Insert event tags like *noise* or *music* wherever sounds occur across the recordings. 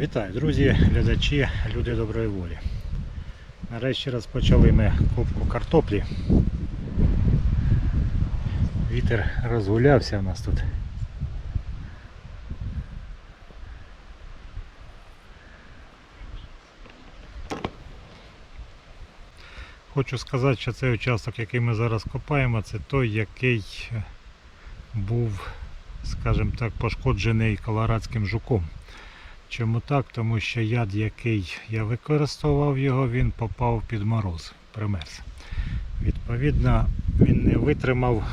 Вітаю, друзі, глядачі, люди доброї волі. Нарешті розпочали ми копку картоплі. Вітер розгулявся у нас тут. Хочу сказати, що цей участок, який ми зараз копаємо, це той, який е, був, скажімо так, пошкоджений колорадським жуком. Чому так? Тому що яд, який я використовував його, він попав під мороз, примерз. Відповідно, він не витримав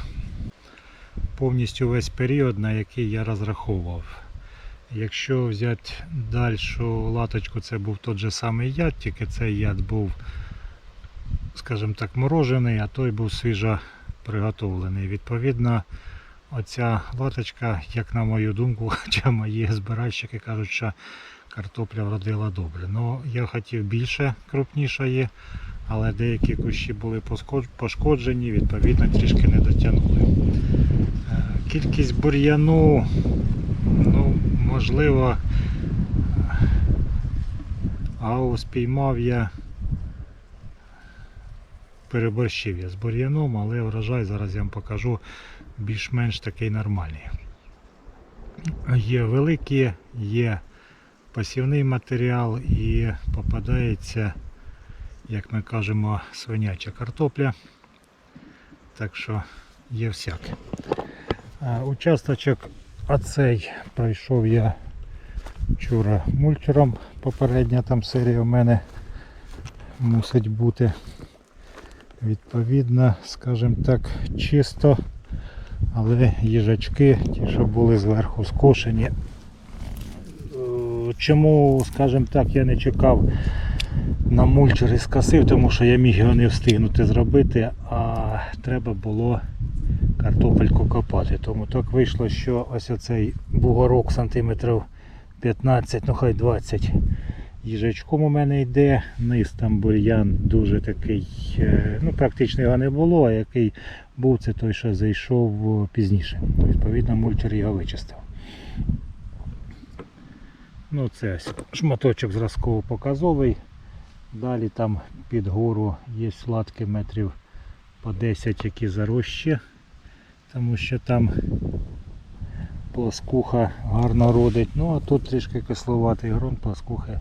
повністю весь період, на який я розраховував. Якщо взяти дальшу латочку, це був той же самий яд, тільки цей яд був, скажімо так, морожений, а той був свіжо приготовлений. Відповідно, оця латочка, як на мою думку, *laughs* хоча мої збиральщики кажуть, що картопля вродила добре. Ну, я хотів більше крупнішої, але деякі кущі були пошкоджені, відповідно трішки не дотягнули. Е, Кількість бур'яну, ну, можливо, а спіймав я переборщив я з бур'яном, але врожай зараз я вам покажу більш-менш такий нормальний. Є великі, є посівний матеріал і попадається, як ми кажемо, свиняча картопля. Так що є всяке. Участочок оцей пройшов я вчора мульчером. Попередня там серія в мене мусить бути. Відповідно, скажімо так, чисто, але їжачки, ті, що були зверху скошені. Е, Чому, скажімо так, я не чекав на мульчер і скасив, тому що я міг його не встигнути зробити, а треба було картопельку копати. Тому так вийшло, що ось оцей бугорок сантиметрів 15, ну хай 20 їжачком у мене йде, низ там бур'ян дуже такий, е, ну практично його не було, а який був, це той, що зайшов е, пізніше. Відповідно, мульчер його вичистив. Ну, це ось шматочок зразково показовий. Далі там під гору є сладки метрів по 10, які зарощі, тому що там плоскуха гарно родить. Ну а тут трішки кисловатий ґрунт, плоскухи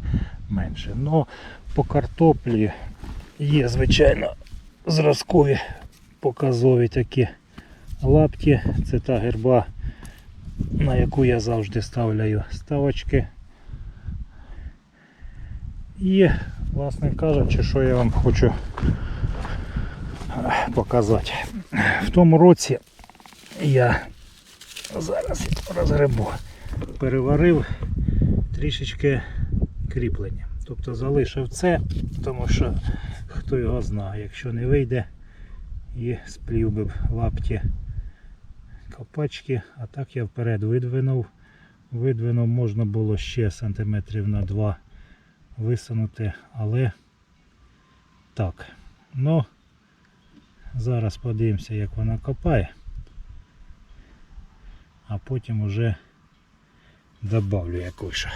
менше. Ну, по картоплі є, звичайно, зразкові показові такі лапті. Це та герба, на яку я завжди ставляю ставочки. І, власне кажучи, що я вам хочу е, показати. В тому році я зараз розгребу, переварив трішечки кріплення. Тобто залишив це, тому що хто його знає, якщо не вийде і сплів би лапті копачки, а так я вперед видвинув. Видвинув можна було ще сантиметрів на 2 висунути, але так. Ну, зараз подивимося, як вона копає, а потім уже добавлю якусь.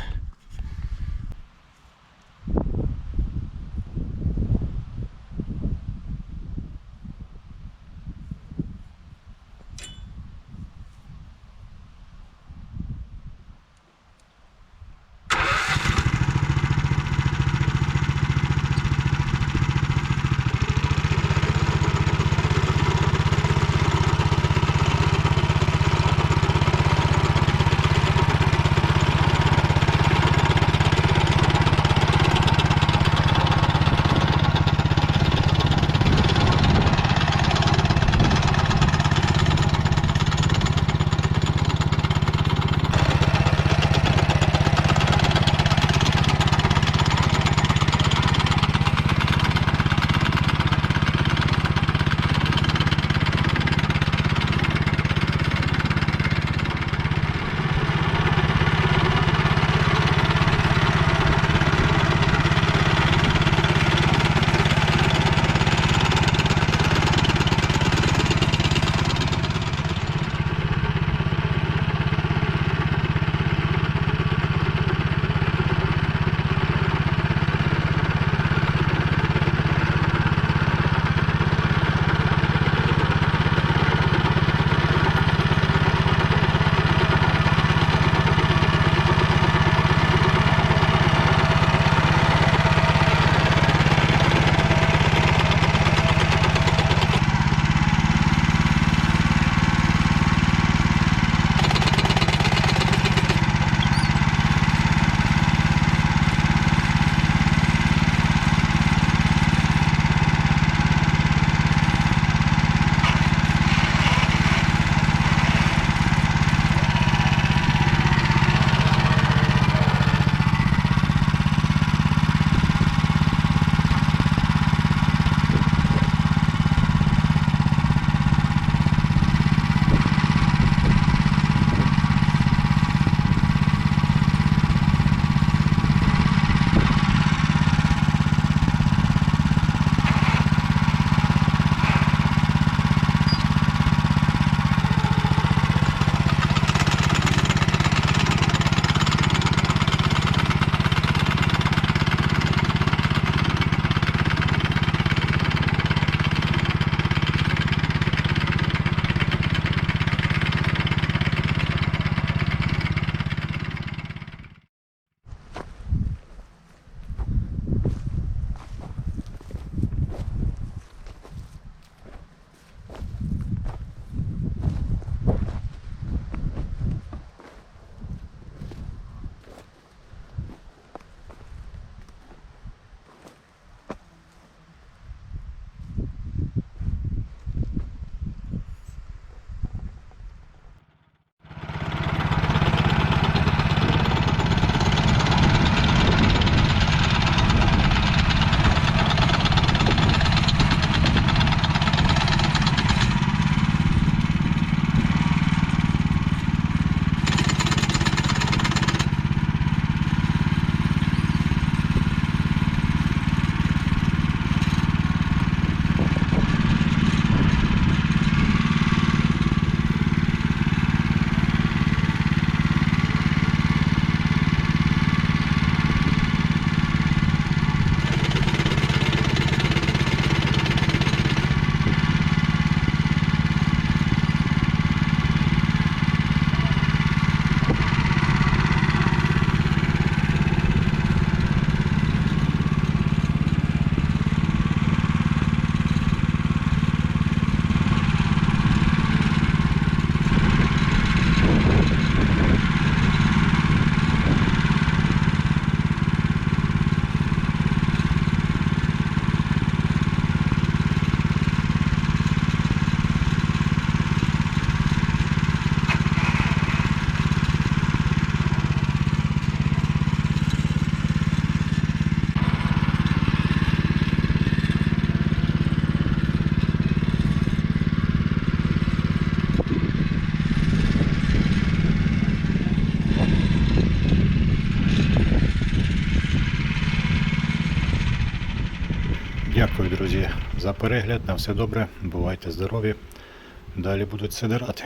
За перегляд. На все добре. Бувайте здорові. Далі будуть сидирати.